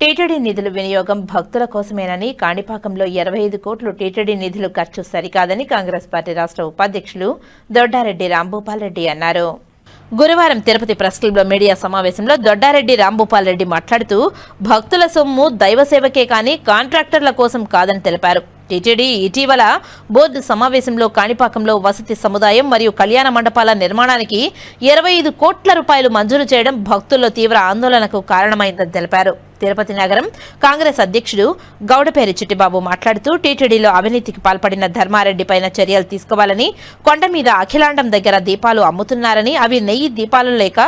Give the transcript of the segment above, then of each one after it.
TTD నిధుల వినియోగం భక్తుల కోసమేనని కాణిపాకంలో ఇరవై ఐదు కోట్లు టీటీడీ నిధులు ఖర్చు సరికాదని కాంగ్రెస్ పార్టీ రాష్ట్ర ఉపాధ్యక్షులు దొడ్డారెడ్డి రాంభూపాల్ రెడ్డి అన్నారు. గురువారం తిరుపతి ప్రెస్ క్లబ్లో మీడియా సమావేశంలో దొడ్డారెడ్డి రాంభూపాల్ రెడ్డి మాట్లాడుతూ భక్తుల సొమ్ము దైవ సేవకే కానీ కాంట్రాక్టర్ల కోసం కాదని తెలిపారు. టీటీడీ ఇటీవల బోర్డు సమావేశంలో కాణిపాకంలో వసతి సముదాయం మరియు కళ్యాణ మండపాల నిర్మాణానికి ఇరవై ఐదు కోట్ల రూపాయలు మంజూరు చేయడం భక్తుల్లో తీవ్ర ఆందోళనకు కారణమైందని తెలిపారు. తిరుపతి నగరం. కాంగ్రెస్ అధ్యక్షుడు గౌడపేరి చిట్టిబాబు మాట్లాడుతూ టీటీడీలో అవినీతికి పాల్పడిన ధర్మారెడ్డి పైన చర్యలు తీసుకోవాలని కొండ మీద అఖిలాండం దగ్గర దీపాలు అమ్ముతున్నారని అవి నెయ్యి దీపాలు లేక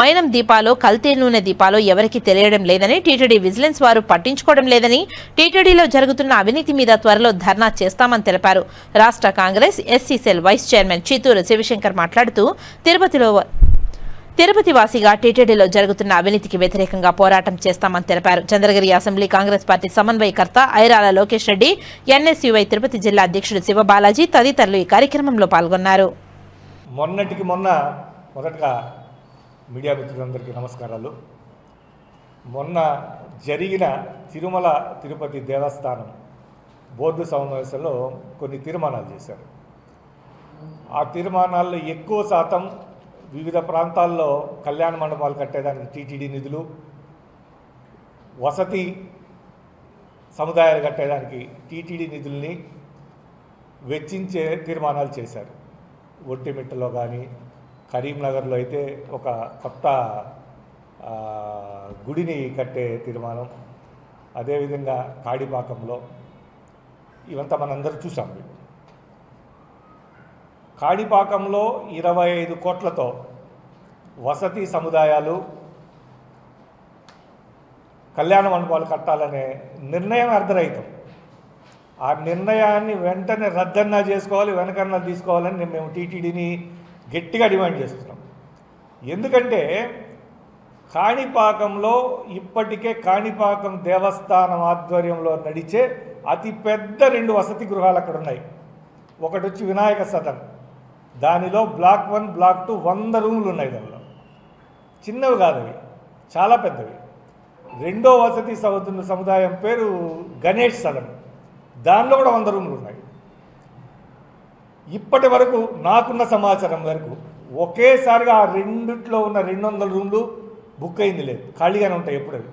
మైనం దీపాలు కల్తీ నూనె దీపాలు ఎవరికీ తెలియడం లేదని టీటీడీ విజిలెన్స్ వారు పట్టించుకోవడం లేదని టీటీడీలో జరుగుతున్న అవినీతి మీద త్వరలో ధర్నా చేస్తామని తెలిపారు. రాష్ట్ర Congress SC cell vice chairman Chittoor Shivashankar మాట్లాడుతూ తిరుపతిలో తిరుపతి వాసిగా టీటీడీలో జరుగుతున్న అవినీతికి వ్యతిరేకంగా పోరాటం చేస్తామని తెలిపారు. చంద్రగిరి అసెంబ్లీ కాంగ్రెస్ పార్టీ సమన్వయకర్త ఐరాల లోకేష్ రెడ్డి ఎన్ఎస్యువై తిరుపతి జిల్లా అధ్యక్షుడు శివబాలాజీ తదితరులు ఈ కార్యక్రమంలో పాల్గొన్నారు. మొన్నటికి మొన్న మొదటగా మీడియా మిత్రులందరికీ నమస్కారాలు. మొన్న జరిగిన తిరుమల తిరుపతి దేవస్థానం బోర్డు సమావేశంలో కొన్ని తీర్మానాలు చేశారు. ఆ తీర్మానాల్లో ఎక్కువ శాతం వివిధ ప్రాంతాల్లో కళ్యాణ మండపాలు కట్టేదానికి టీటీడీ నిధులు వసతి సముదాయాలు కట్టేదానికి టీటీడీ నిధుల్ని వెచ్చించే తీర్మానాలు చేశారు. ఒంటిమిట్టలో కానీ కరీంనగర్లో అయితే ఒక కొత్త గుడిని కట్టే తీర్మానం. అదేవిధంగా కాడిపాకంలో ఇవంతా మనందరూ చూసాం కాణిపాకంలో ఇరవై ఐదు కోట్లతో వసతి సముదాయాలు కళ్యాణ మండపాలు కట్టాలనే నిర్ణయం అర్ధరహితం. ఆ నిర్ణయాన్ని వెంటనే రద్దన్నా చేసుకోవాలి వెనకన్నా తీసుకోవాలని మేము టీటీడీని గట్టిగా డిమాండ్ చేస్తున్నాం. ఎందుకంటే కాణిపాకంలో ఇప్పటికే కాణిపాకం దేవస్థానం ఆధ్వర్యంలో నడిచే అతి పెద్ద రెండు వసతి గృహాలు అక్కడ ఉన్నాయి ఒకటి వచ్చి వినాయక సదన్. దానిలో బ్లాక్ వన్ బ్లాక్ టూ వంద రూములు ఉన్నాయి దానిలో. చిన్నవి కాదు అవి. చాలా పెద్దవి. రెండో వసతి సముద్ర సముదాయం పేరు గణేష్ సదన్ దానిలో కూడా వంద రూములు ఉన్నాయి. ఇప్పటి వరకు నాకున్న సమాచారం వరకు ఒకేసారిగా ఆ రెండిట్లో ఉన్న రెండు వందల రూమ్లు బుక్ అయింది లేదు. ఖాళీగానే ఉంటాయి ఎప్పుడు అవి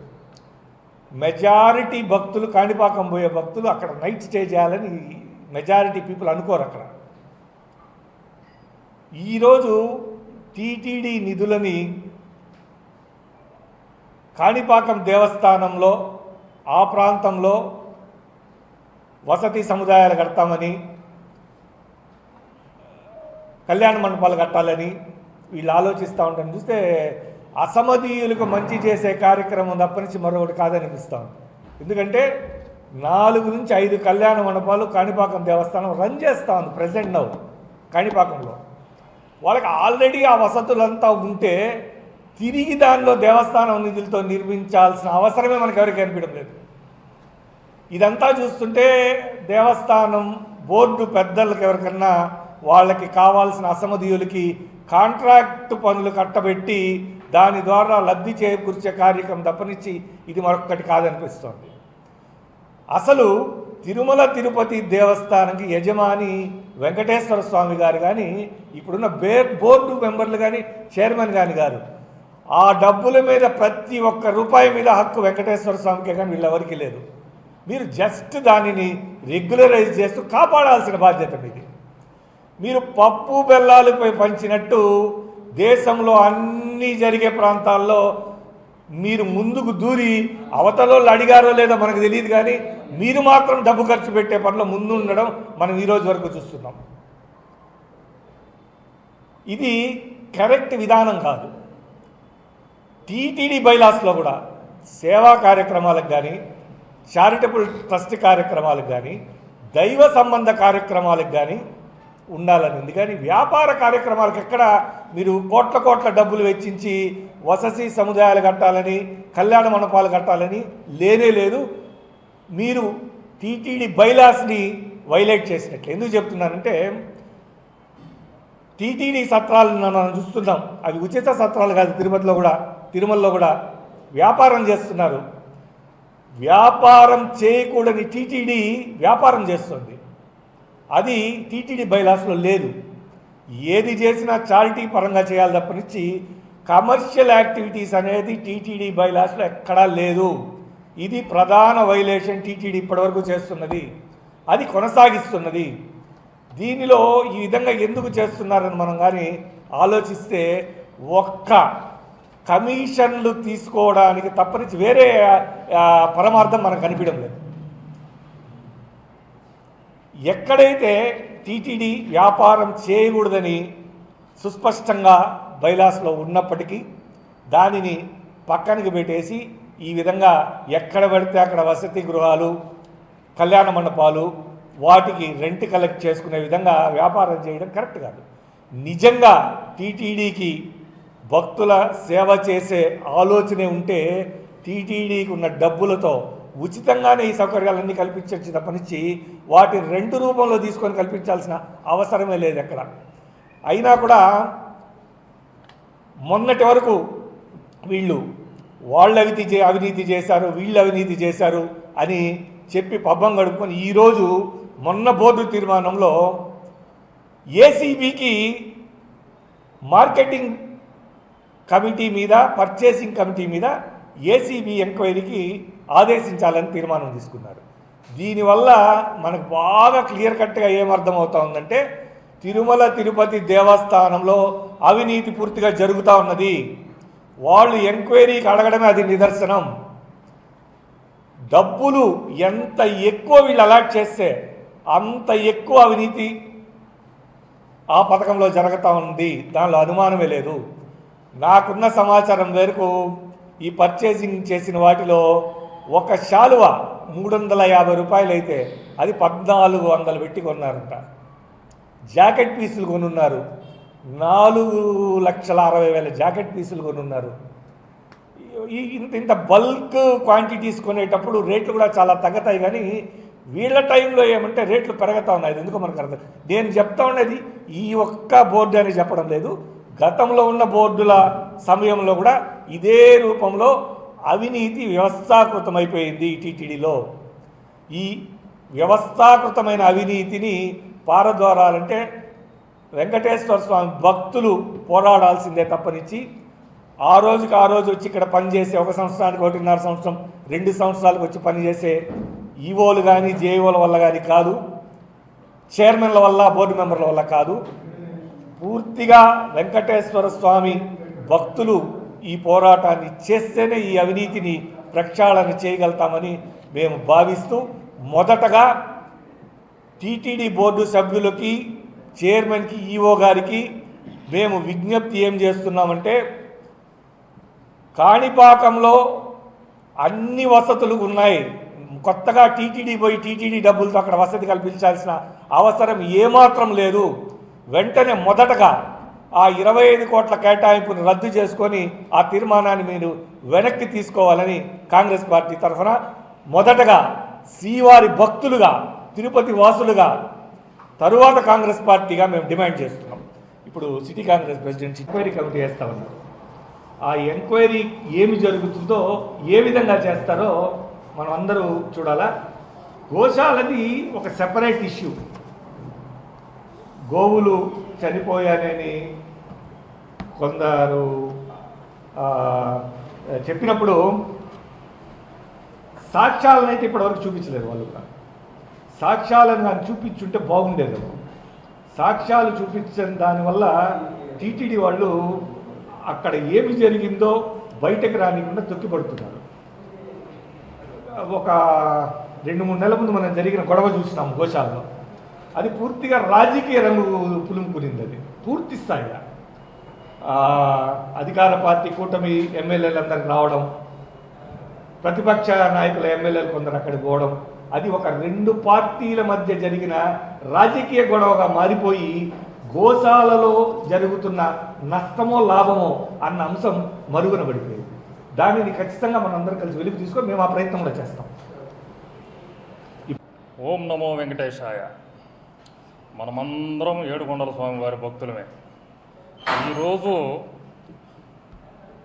మెజారిటీ భక్తులు కాణిపాకం పోయే భక్తులు అక్కడ నైట్ స్టే చేయాలని మెజారిటీ పీపుల్ అనుకోరు అక్కడ. ఈరోజు టీటీడీ నిధులని కాణిపాకం దేవస్థానంలో ఆ ప్రాంతంలో వసతి సముదాయాలు కడతామని కళ్యాణ మండపాలు కట్టాలని వీళ్ళు ఆలోచిస్తూ ఉంటాను చూస్తే అసమధీయులకు మంచి చేసే కార్యక్రమం తప్పనించి మరొకటి కాదనిపిస్తాం ఎందుకంటే నాలుగు నుంచి ఐదు కళ్యాణ మండపాలు కాణిపాకం దేవస్థానం రన్ చేస్తా ఉంది ప్రజెంట్ నవ్వు కాణిపాకంలో. వాళ్ళకి ఆల్రెడీ ఆ వసతులంతా ఉంటే తిరిగి దానిలో దేవస్థానం నిధులతో నిర్మించాల్సిన అవసరమే మనకు ఎవరికి కనిపించడం లేదు. ఇదంతా చూస్తుంటే దేవస్థానం బోర్డు పెద్దలకు ఎవరికన్నా వాళ్ళకి కావాల్సిన అసమధీయులకి కాంట్రాక్ట్ పనులు కట్టబెట్టి దాని ద్వారా లబ్ధి చేకూర్చే కార్యక్రమం తప్పనిచ్చి ఇది మరొకటి కాదనిపిస్తోంది. అసలు తిరుమల తిరుపతి దేవస్థానంకి యజమాని వెంకటేశ్వర స్వామి గారు కానీ ఇప్పుడున్న బే బోర్డు మెంబర్లు కానీ చైర్మన్ కానీ గారు ఆ డబ్బుల మీద ప్రతి ఒక్క రూపాయి మీద హక్కు వెంకటేశ్వర స్వామికే కానీ వీళ్ళెవరికి లేదు. మీరు జస్ట్ దానిని రెగ్యులరైజ్ చేస్తూ కాపాడాల్సిన బాధ్యత మీది. మీరు పప్పు బెల్లాలపై పంచినట్టు దేశంలో అన్నీ జరిగే ప్రాంతాల్లో మీరు ముందుకు దూరి అవతలోళ్ళు అడిగారో లేదో మనకు తెలియదు కానీ మీరు మాత్రం డబ్బు ఖర్చు పెట్టే పనిలో ముందు ఉండడం మనం ఈ రోజు వరకు చూస్తున్నాం. ఇది కరెక్ట్ విధానం కాదు. టీటీడీ బైలాస్లో కూడా సేవా కార్యక్రమాలకు కానీ చారిటబుల్ ట్రస్ట్ కార్యక్రమాలకు కానీ దైవ సంబంధ కార్యక్రమాలకు కానీ ఉండాలని ఉంది. కానీ వ్యాపార కార్యక్రమాలకు ఎక్కడ మీరు కోట్ల కోట్ల డబ్బులు వెచ్చించి వసతి సముదాయాలు కట్టాలని కళ్యాణ మండపాలు కట్టాలని లేనే లేదు. మీరు టీటీడీ బైలాస్ని వైలేట్ చేసినట్లు. ఎందుకు చెప్తున్నానంటే టీటీడీ సత్రాలను మనం చూస్తున్నాం. అవి ఉచిత సత్రాలు కాదు తిరుపతిలో కూడా తిరుమలలో కూడా వ్యాపారం చేస్తున్నారు. వ్యాపారం చేయకూడని టీటీడీ వ్యాపారం చేస్తుంది. అది టీటీడీ బైలాస్లో లేదు. ఏది చేసినా చారిటీ పరంగా చేయాలి తప్పనిచ్చి కమర్షియల్ యాక్టివిటీస్ అనేది టీటీడీ బైలాస్లో ఎక్కడా లేదు. ఇది ప్రధాన వైలేషన్ టీటీడీ ఇప్పటివరకు చేస్తున్నది. అది కొనసాగిస్తున్నది. దీనిలో ఈ విధంగా ఎందుకు చేస్తున్నారని మనం కానీ ఆలోచిస్తే ఒక్క కమిషన్లు తీసుకోవడానికి తప్పనిచ్చి వేరే పరమార్థం మనకు కనిపించడం లేదు. ఎక్కడైతే టీటీడీ వ్యాపారం చేయకూడదని సుస్పష్టంగా బైలాస్లో ఉన్నప్పటికీ దానిని పక్కనకి పెట్టేసి ఈ విధంగా ఎక్కడ పడితే అక్కడ వసతి గృహాలు కళ్యాణ మండపాలు వాటికి రెంట్ కలెక్ట్ చేసుకునే విధంగా వ్యాపారం చేయడం కరెక్ట్ కాదు. నిజంగా టీటీడీకి భక్తుల సేవ చేసే ఆలోచనే ఉంటే టీటీడీకి ఉన్న డబ్బులతో ఉచితంగానే ఈ సౌకర్యాలన్నీ కల్పించవచ్చు తప్పనిచ్చి వాటి రెండు రూపంలో తీసుకొని కల్పించాల్సిన అవసరమే లేదు ఎక్కడ. అయినా కూడా మొన్నటి వరకు వీళ్ళు వాళ్ళు అవినీతి చే అవినీతి చేశారు వీళ్ళు అవినీతి చేశారు అని చెప్పి పబ్బం గడుపుకొని ఈరోజు మొన్న బోర్డు తీర్మానంలో ఏసీబీకి మార్కెటింగ్ కమిటీ మీద పర్చేసింగ్ కమిటీ మీద ఏసీబీ ఎంక్వైరీకి ఆదేశించాలని తీర్మానం తీసుకున్నారు. దీనివల్ల మనకు బాగా క్లియర్ కట్గా ఏమర్థమవుతా ఉందంటే తిరుమల తిరుపతి దేవస్థానంలో అవినీతి పూర్తిగా జరుగుతూ ఉన్నది. వాళ్ళు ఎంక్వైరీకి అడగడమే అది నిదర్శనం. డబ్బులు ఎంత ఎక్కువ వీళ్ళు అలాట్ చేస్తే అంత ఎక్కువ అవినీతి ఆ పథకంలో జరుగుతూ ఉంది. దానిలో అనుమానమే లేదు. నాకున్న సమాచారం మేరకు ఈ పర్చేసింగ్ చేసిన వాటిలో ఒక శాలువ మూడు వందల యాభై రూపాయలు అయితే అది పద్నాలుగు వందలు పెట్టి కొన్నారంట. జాకెట్ పీసులు కొనున్నారు. నాలుగు లక్షల అరవై వేల జాకెట్ పీసులు కొనున్నారు. ఇంత ఇంత బల్క్ క్వాంటిటీస్ కొనేటప్పుడు రేట్లు కూడా చాలా తగ్గుతాయి కానీ వీళ్ళ టైంలో ఏమంటే రేట్లు పెరుగుతూ ఉన్నాయి. ఎందుకో మనకు అర్థం నేను చెప్తా ఉన్నది ఈ ఒక్క బోర్డు అని చెప్పడం లేదు. గతంలో ఉన్న బోర్డుల సమయంలో కూడా ఇదే రూపంలో అవినీతి వ్యవస్థాకృతమైపోయింది టీటీడీలో. ఈ వ్యవస్థాకృతమైన అవినీతిని పారద్వారాలంటే వెంకటేశ్వర స్వామి భక్తులు పోరాడాల్సిందే తప్పనిచ్చి ఆ రోజుకి ఆ రోజు వచ్చి ఇక్కడ పనిచేసే ఒక సంవత్సరానికి ఒకటిన్నర సంవత్సరం రెండు సంవత్సరాలకు వచ్చి పనిచేసే ఈవోలు కానీ జేఈఓల వల్ల కానీ కాదు చైర్మన్ల వల్ల బోర్డు మెంబర్ల వల్ల కాదు పూర్తిగా వెంకటేశ్వర స్వామి భక్తులు ఈ పోరాటాన్ని చేస్తేనే ఈ అవినీతిని ప్రక్షాళన చేయగలుగుతామని మేము భావిస్తూ మొదటగా టీటీడీ బోర్డు సభ్యులకి చైర్మన్కి ఈఓ గారికి మేము విజ్ఞప్తి ఏం చేస్తున్నామంటే కాణిపాకంలో అన్ని వసతులు ఉన్నాయి. కొత్తగా టీటీడీ పోయి టీటీడీ డబ్బులతో అక్కడ వసతి కల్పించాల్సిన అవసరం ఏమాత్రం లేదు. వెంటనే మొదటగా ఆ ఇరవై ఐదు కోట్ల కేటాయింపును రద్దు చేసుకొని ఆ తీర్మానాన్ని మీరు వెనక్కి తీసుకోవాలని కాంగ్రెస్ పార్టీ తరఫున మొదటగా శ్రీవారి భక్తులుగా తిరుపతి వాసులుగా తరువాత కాంగ్రెస్ పార్టీగా మేము డిమాండ్ చేస్తున్నాం. ఇప్పుడు city Congress president enquiry committee వేస్తామన్నారు ఆ ఎంక్వైరీ ఏమి జరుగుతుందో ఏ విధంగా చేస్తారో మనం అందరూ చూడాలా? గోశాలది ఒక సెపరేట్ ఇష్యూ. గోవులు చనిపోయానని కొందరు చెప్పినప్పుడు సాక్ష్యాలను అయితే ఇప్పటివరకు చూపించలేదు వాళ్ళు కూడా. సాక్ష్యాలను కానీ చూపించుంటే బాగుండేది. సాక్ష్యాలు చూపించిన దానివల్ల టీటీడీ వాళ్ళు అక్కడ ఏమి జరిగిందో బయటకు రానికుండా తొక్కిపడుతున్నారు. ఒక రెండు మూడు నెలల ముందు మనం జరిగిన గొడవ చూసినాం గోశాలలో. అది పూర్తిగా రాజకీయ రంగు పులుముకునింది అది. పూర్తి స్థాయిగా. అధికార పార్టీ కూటమి ఎమ్మెల్యేలందరికి రావడం ప్రతిపక్ష నాయకుల ఎమ్మెల్యేలు కొందరు అక్కడికి పోవడం అది ఒక రెండు పార్టీల మధ్య జరిగిన రాజకీయ గొడవగా మారిపోయి గోశాలలో జరుగుతున్న నష్టమో లాభమో అన్న అంశం మరుగున పడిపోయింది దానిని ఖచ్చితంగా మనందరం కలిసి వెలుగు తీసుకొని మేము ఆ ప్రయత్నంలో చేస్తాం. ఓం నమో వెంకటేశాయ. మనమందరం ఏడుకొండల స్వామి వారి భక్తులమే. ఈరోజు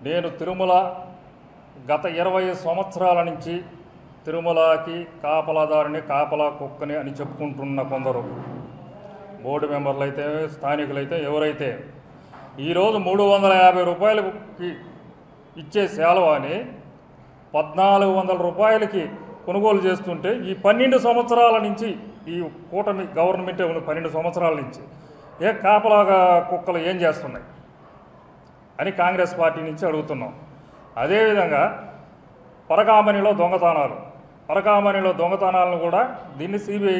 నేను తిరుమల గత ఇరవై సంవత్సరాల నుంచి తిరుమలకి కాపలాదారుని కాపలా కుక్కని అని చెప్పుకుంటున్న కొందరు బోర్డు మెంబర్లు అయితే స్థానికులైతే ఎవరైతే ఈరోజు మూడు వందల యాభై రూపాయలకి ఇచ్చే సేలవాని పద్నాలుగు వందల రూపాయలకి కొనుగోలు చేస్తుంటే ఈ పన్నెండు సంవత్సరాల నుంచి ఈ కూటమి గవర్నమెంటే ఉన్న పన్నెండు సంవత్సరాల నుంచి. ఏ కాపలాగా కుక్కలు ఏం చేస్తున్నాయి అని కాంగ్రెస్ పార్టీ నుంచి అడుగుతున్నాం. అదేవిధంగా పరకామణిలో దొంగతనాలు. పరకామణిలో దొంగతనాలను కూడా దీన్ని సిబిఐ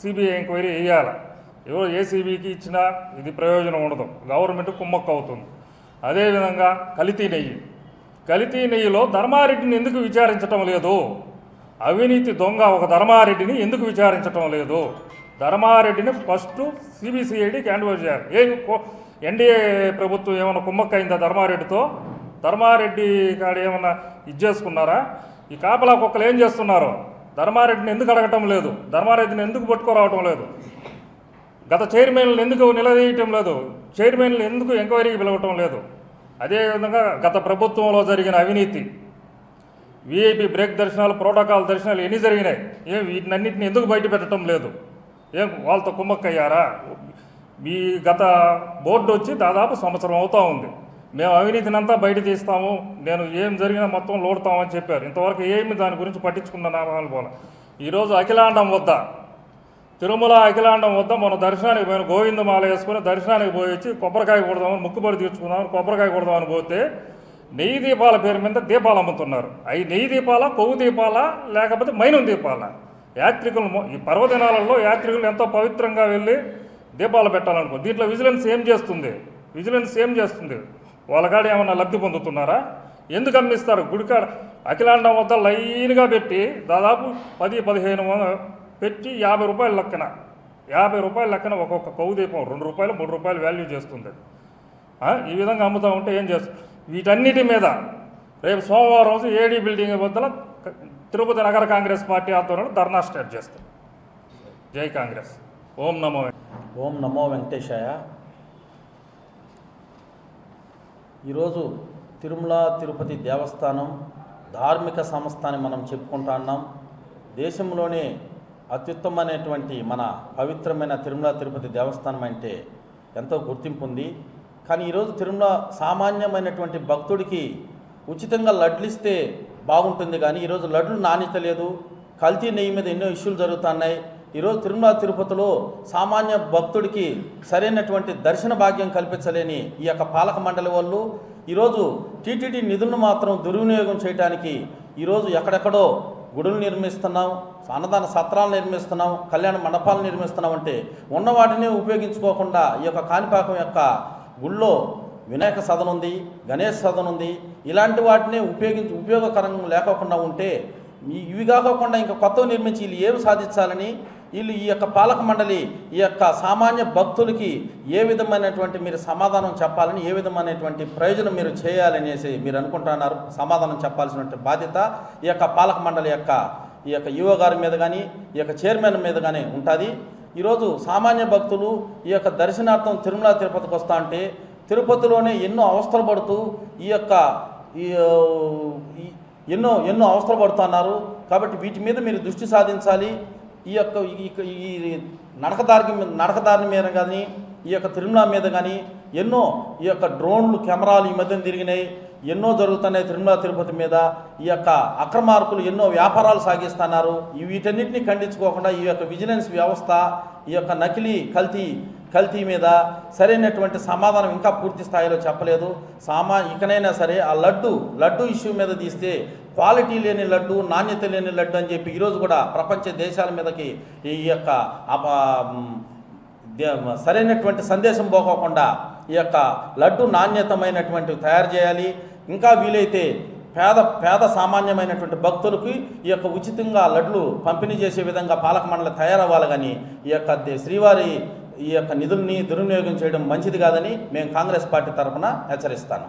సిబిఐ ఎంక్వైరీ వేయాలి ఎవరో ఏసీబీకి ఇచ్చినా ఇది ప్రయోజనం ఉండదు. గవర్నమెంట్ కుమ్మక్క అవుతుంది. అదేవిధంగా కలితీ నెయ్యి. కలితీ నెయ్యిలో ధర్మారెడ్డిని ఎందుకు విచారించటం లేదు? అవినీతి దొంగ ఒక ధర్మారెడ్డిని ఎందుకు విచారించటం లేదు? ధర్మారెడ్డిని ఫస్ట్ సిబిసిఐడికి హ్యాండ్ ఓవర్ చేయాలి. ఏ ఎన్డీఏ ప్రభుత్వం ఏమైనా కుమ్మక్క అయిందా ధర్మారెడ్డితో? ధర్మారెడ్డి కాడ ఏమన్నా ఇది చేసుకున్నారా? ఈ కాపలా కుక్కలు ఏం చేస్తున్నారు? ధర్మారెడ్డిని ఎందుకు అడగటం లేదు? ధర్మారెడ్డిని ఎందుకు పట్టుకోరావటం లేదు? గత చైర్మన్లు ఎందుకు నిలదీయటం లేదు? చైర్మన్లు ఎందుకు ఎంక్వైరీకి పిలవటం లేదు? అదేవిధంగా గత ప్రభుత్వంలో జరిగిన అవినీతి విఐపి బ్రేక్ దర్శనాలు ప్రోటోకాల్ దర్శనాలు ఎన్ని జరిగినాయి? ఏం వీటినన్నింటిని ఎందుకు బయట పెట్టడం లేదు? ఏం వాళ్ళతో కుమ్మక్కయ్యారా? మీ గత బోర్డు వచ్చి దాదాపు సంవత్సరం అవుతూ ఉంది. మేము అవినీతినంతా బయట తీస్తాము. నేను ఏం జరిగినా మొత్తం లోడుతామని చెప్పారు. ఇంతవరకు ఏమి దాని గురించి పట్టించుకున్న నామాలు పోల. ఈరోజు అఖిలాండం వద్ద తిరుమల అఖిలాండం వద్ద మన దర్శనానికి పోయిన గోవిందమాల వేసుకుని దర్శనానికి పోయి వచ్చి కొబ్బరికాయ కొడదామని ముక్కుబడి తీర్చుకుందామని కొబ్బరికాయ కొడదామని పోతే నెయ్యి దీపాల పేరు మీద దీపాలు అమ్ముతున్నారు. అవి నెయ్యి దీపాల కొవ్వు దీపాల లేకపోతే మైనం దీపాల? యాత్రికులు ఈ పర్వదినాలలో యాత్రికులు ఎంతో పవిత్రంగా వెళ్ళి దీపాలు పెట్టాలనుకో దీంట్లో విజిలెన్స్ ఏం చేస్తుంది? విజిలెన్స్ ఏం చేస్తుంది? వాళ్ళకాడ ఏమన్నా లబ్ధి పొందుతున్నారా? ఎందుకు అమ్మిస్తారు? గుడికాడ అఖిలాండం వద్ద లైన్గా పెట్టి దాదాపు పది పదిహేను పెట్టి యాభై రూపాయల లెక్కన యాభై రూపాయల లెక్కన ఒక్కొక్క కవు దీపం రెండు రూపాయలు మూడు రూపాయలు వాల్యూ చేస్తుంది. ఈ విధంగా అమ్ముతూ ఉంటే ఏం చేస్తుంది వీటన్నిటి మీద రేపు సోమవారం రోజు ఏడీ బిల్డింగ్ వద్దల తిరుపతి నగర కాంగ్రెస్ పార్టీ ఆధ్వర్యంలో ధర్నా స్టార్ట్ చేస్తాం జై కాంగ్రెస్. ఓం నమో ఓం నమో వెంకటేశాయ. ఈరోజు తిరుమల తిరుపతి దేవస్థానం ధార్మిక సంస్థ అని మనం చెప్పుకుంటా ఉన్నాం. దేశంలోనే అత్యుత్తమైనటువంటి మన పవిత్రమైన తిరుమల తిరుపతి దేవస్థానం అంటే ఎంతో గుర్తింపు ఉంది. కానీ ఈరోజు తిరుమల సామాన్యమైనటువంటి భక్తుడికి ఉచితంగా లడ్లిస్తే బాగుంటుంది కానీ ఈరోజు లడ్లు నాణ్యత లేదు కల్తీ నెయ్యి మీద ఎన్నో ఇష్యూలు జరుగుతున్నాయి. ఈరోజు తిరుమల తిరుపతిలో సామాన్య భక్తుడికి సరైనటువంటి దర్శన భాగ్యం కల్పించలేని ఈ యొక్క పాలక మండలి వాళ్ళు ఈరోజు టీటీడీ నిధులను మాత్రం దుర్వినియోగం చేయడానికి ఈరోజు ఎక్కడెక్కడో గుడులు నిర్మిస్తున్నాం అన్నదాన సత్రాలు నిర్మిస్తున్నాం కళ్యాణ మండపాలు నిర్మిస్తున్నాం అంటే ఉన్న వాటిని ఉపయోగించుకోకుండా ఈ యొక్క కాణిపాకం యొక్క గుళ్ళో వినాయక సదన్ ఉంది గణేష్ సదన్ ఉంది ఇలాంటి వాటిని ఉపయోగించి ఉపయోగకరం లేకోకుండా ఉంటే ఇవి కాకుండా ఇంకా కొత్తవి నిర్మించి వీళ్ళు ఏమి సాధించాలని వీళ్ళు ఈ యొక్క పాలక మండలి ఈ యొక్క సామాన్య భక్తులకి ఏ విధమైనటువంటి మీరు సమాధానం చెప్పాలని ఏ విధమైనటువంటి ప్రయోజనం మీరు చేయాలనేసి మీరు అనుకుంటున్నారు సమాధానం చెప్పాల్సినటువంటి బాధ్యత ఈ యొక్క పాలక మండలి యొక్క ఈ యొక్క యువ గారి మీద కానీ ఈ యొక్క చైర్మన్ మీద కానీ ఉంటుంది. ఈరోజు సామాన్య భక్తులు ఈ యొక్క దర్శనార్థం తిరుమల తిరుపతికి వస్తా అంటే తిరుపతిలోనే ఎన్నో అవస్థలు పడుతూ ఈ యొక్క ఈ ఎన్నో ఎన్నో అవస్థలు పడుతున్నారు కాబట్టి వీటి మీద మీరు దృష్టి సాధించాలి. ఈ యొక్క ఈ- నడకదారి మీద నడకదారి మీద కానీ ఈ యొక్క తిరుమల మీద కానీ ఎన్నో ఈ యొక్క డ్రోన్లు కెమెరాలు ఈ మధ్యన తిరిగినాయి. ఎన్నో జరుగుతున్నాయి తిరుమల తిరుపతి మీద. ఈ యొక్క అక్రమార్కులు ఎన్నో వ్యాపారాలు సాగిస్తున్నారు. ఈ వీటన్నిటిని ఖండించుకోకుండా ఈ యొక్క విజిలెన్స్ వ్యవస్థ ఈ యొక్క నకిలీ కల్తీ కల్తీ మీద సరైనటువంటి సమాధానం ఇంకా పూర్తి స్థాయిలో చెప్పలేదు. సామా ఇకనైనా సరే ఆ లడ్డు లడ్డు ఇష్యూ మీద తీస్తే క్వాలిటీ లేని లడ్డు నాణ్యత లేని లడ్డు అని చెప్పి ఈరోజు కూడా ప్రపంచ దేశాల మీదకి ఈ యొక్క సరైనటువంటి సందేశం పోకోకుండా ఈ యొక్క లడ్డు నాణ్యతమైనటువంటి తయారు చేయాలి. ఇంకా వీలైతే పేద పేద సామాన్యమైనటువంటి భక్తులకి ఈ యొక్క ఉచితంగా లడ్లు పంపిణీ చేసే విధంగా పాలక మండలి తయారవ్వాలి కానీ ఈ యొక్క శ్రీవారి ఈ యొక్క నిధుల్ని దుర్వినియోగం చేయడం మంచిది కాదని మేము కాంగ్రెస్ పార్టీ తరఫున హెచ్చరిస్తాను.